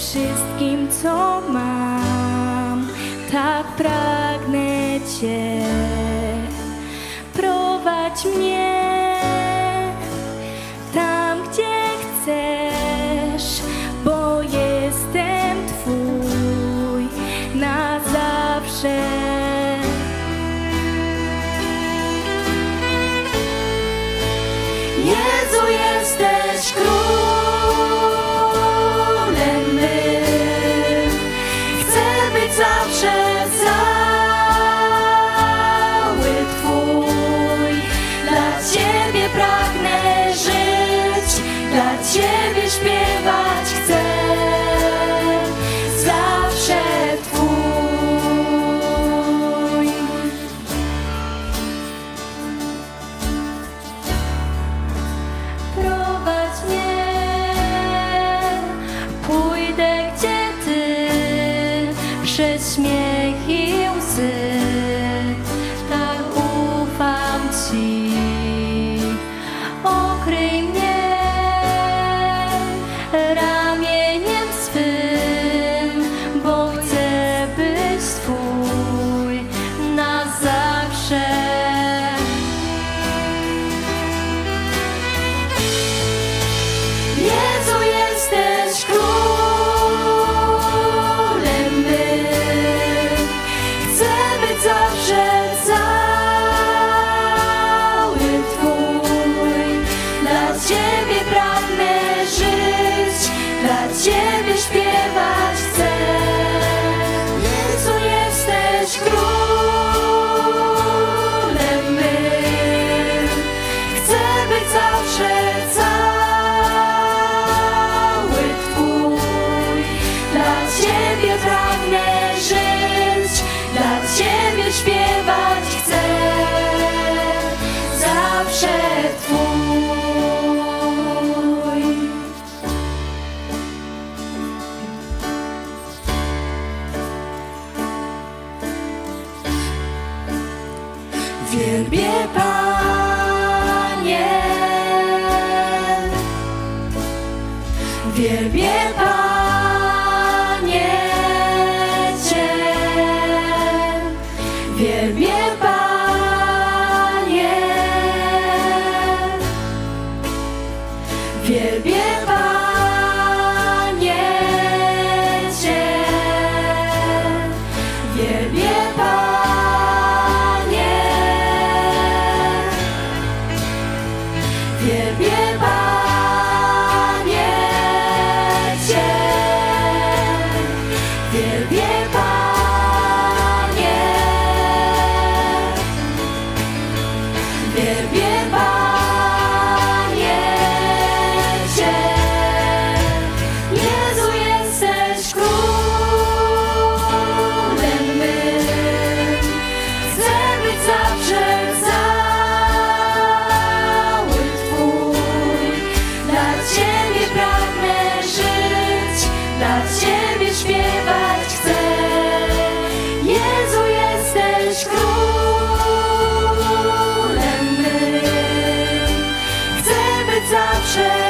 wszystkim, co mam. Tak pragnę Cię. Prowadź mnie tam, gdzie chcesz, bo jestem Twój na zawsze. Jezu, jesteś. przez śmiech i Wielbię Panie, wielbię Panie Cię, wielbię Ciebie bardzo. zawsze.